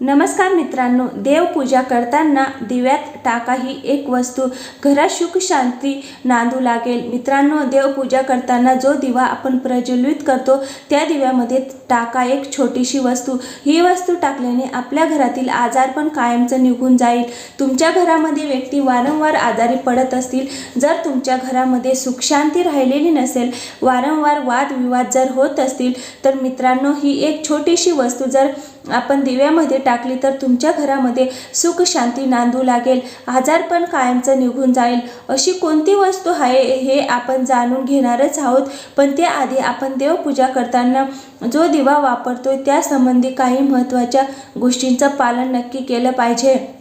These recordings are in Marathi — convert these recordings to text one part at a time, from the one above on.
नमस्कार मित्रांनो देवपूजा करताना दिव्यात टाका ही एक वस्तू. घरात सुख शांती नांदू लागेल. मित्रांनो देवपूजा करताना जो दिवा आपण प्रज्वलित करतो त्या दिव्यामध्ये टाका एक छोटीशी वस्तू. ही वस्तू टाकल्याने आपल्या घरातील आजार पण कायमचं निघून जाईल. तुमच्या घरामध्ये व्यक्ती वारंवार आजारी पडत असतील. जर तुमच्या घरामध्ये सुखशांती राहिलेली नसेल वारंवार वादविवाद जर होत असतील तर मित्रांनो ही एक छोटीशी वस्तू जर आपण दिव्यामध्ये टाकली तर तुमच्या घरामध्ये सुख शांती नांदू लागेल. आजारपण कायमचं निघून जाईल. अशी कोणती वस्तू आहे हे आपण जाणून घेणारच आहोत. पण त्याआधी आपण देवपूजा करताना जो दिवा वापरतो त्यासंबंधी काही महत्त्वाच्या गोष्टींचं पालन नक्की केलं पाहिजे.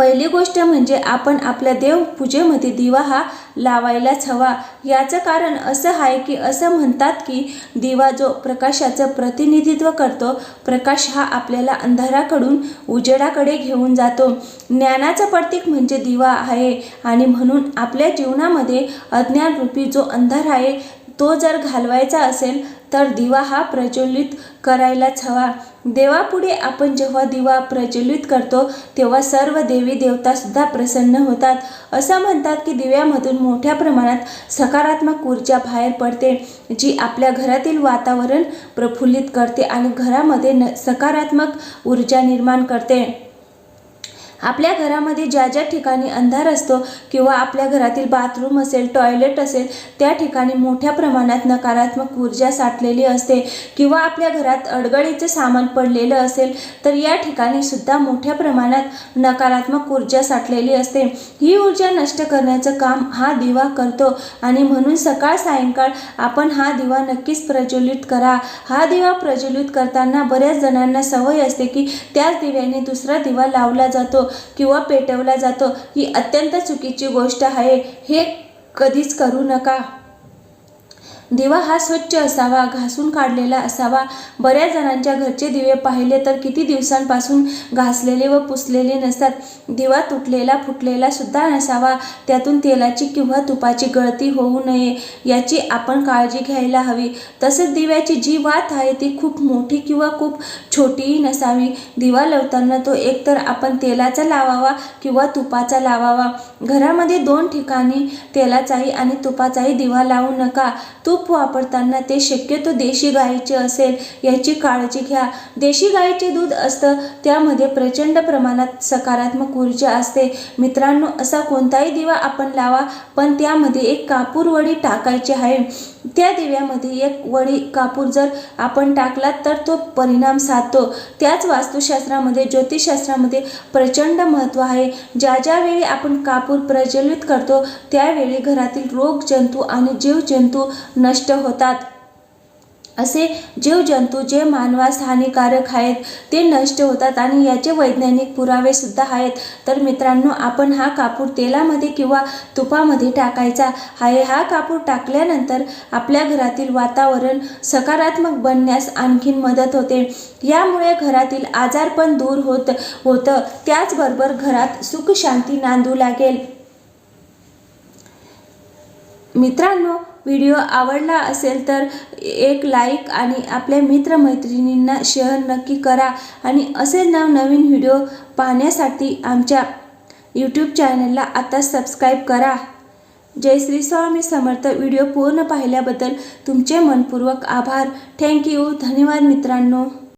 पहिली गोष्ट म्हणजे आपण आपल्या देवपूजेमध्ये दिवा हा लावायलाच हवा. याचं कारण असं आहे की असं म्हणतात की दिवा जो प्रकाशाचं प्रतिनिधित्व करतो प्रकाश हा आपल्याला अंधाराकडून उजेडाकडे घेऊन जातो. ज्ञानाचं प्रतीक म्हणजे दिवा आहे आणि म्हणून आपल्या जीवनामध्ये अज्ञानरूपी जो अंधार आहे तो जर घालवायचा असेल तर दिवा हा प्रज्वलित करायलाच हवा. देवापुढे आपण जेव्हा दिवा प्रज्वलित करतो तेव्हा सर्व देवी देवतासुद्धा प्रसन्न होतात. असं म्हणतात की दिव्यामधून मोठ्या प्रमाणात सकारात्मक ऊर्जा बाहेर पडते जी आपल्या घरातील वातावरण प्रफुल्लित करते आणि घरामध्ये न सकारात्मक ऊर्जा निर्माण करते. आपल्या घरामध्ये ज्या ज्या ठिकाणी अंधार असतो किंवा आपल्या घरातील बाथरूम असेल टॉयलेट असेल त्या ठिकाणी मोठ्या प्रमाणात नकारात्मक ऊर्जा साठलेली असते किंवा आपल्या घरात अडगळीचे सामान पडलेलं असेल तर या ठिकाणी सुद्धा मोठ्या प्रमाणात नकारात्मक ऊर्जा साठलेली असते. ही ऊर्जा नष्ट करण्याचं काम हा दिवा करतो आणि म्हणून सकाळ सायंकाळ आपण हा दिवा नक्कीच प्रज्वलित करा. हा दिवा प्रज्वलित करताना बऱ्याच जणांना सवय असते की त्याच दिव्याने दुसरा दिवा लावला जातो. किंवा पेटवला जातो. ही अत्यंत चुकीची गोष्ट आहे. हे कधीच करू नका. दिवा हा स्वच्छ असावा घासून काढलेला असावा. बऱ्याच जणांच्या घरचे दिवे पाहिले तर किती दिवसांपासून घासलेले व पुसलेले नसतात. दिवा तुटलेला फुटलेला सुद्धा नसावा. त्यातून तेलाची किंवा तुपाची गळती होऊ नये याची आपण काळजी घ्यायला हवी. तसंच दिव्याची जी वात आहे ती खूप मोठी किंवा खूप छोटीही नसावी. दिवा लावताना तो एकतर आपण तेलाचा लावावा किंवा तुपाचा लावावा. घरामध्ये दोन ठिकाणी तेलाचाही आणि तुपाचाही दिवा लावू नका. तूप तूप वापरताना ते शक्यतो देशी गाईचे असेल याची काळजी घ्या. देशी गाईचे दूध असतं त्यामध्ये प्रचंड प्रमाणात सकारात्मक ऊर्जा असते. मित्रांनो असा कोणताही दिवा आपण लावा पण त्यामध्ये एक कापूर वडी टाकायची आहे. त्या दिव्यामध्ये एक वडी कापूर जर आपण टाकलात तर तो परिणाम साधतो. त्याच वास्तुशास्त्रामध्ये ज्योतिषशास्त्रामध्ये प्रचंड महत्त्व आहे. ज्या ज्यावेळी आपण कापूर प्रज्वलित करतो त्यावेळी घरातील रोग जंतू आणि जीवजंतू नष्ट होतात. असे जीवजंतू जे मानवास हानिकारक आहेत ते नष्ट होतात आणि याचे वैज्ञानिक पुरावेसुद्धा आहेत. तर मित्रांनो आपण हा कापूर तेलामध्ये किंवा तुपामध्ये टाकायचा. आहे हा कापूर टाकल्यानंतर आपल्या घरातील वातावरण सकारात्मक बनण्यास आणखीन मदत होते. यामुळे घरातील आजार पण दूर होत होतं. त्याचबरोबर घरात सुख शांती नांदू लागेल. मित्रांनो व्हिडिओ आवडला असेल तर एक लाईक आणि आपल्या मित्रमैत्रिणींना शेअर नक्की करा आणि असे नवनवीन व्हिडिओ पाहण्यासाठी आमच्या यूट्यूब चॅनलला आता सबस्क्राईब करा. जय श्री स्वामी समर्थ. व्हिडिओ पूर्ण पाहिल्याबद्दल तुमचे मनपूर्वक आभार. थँक्यू धन्यवाद मित्रांनो.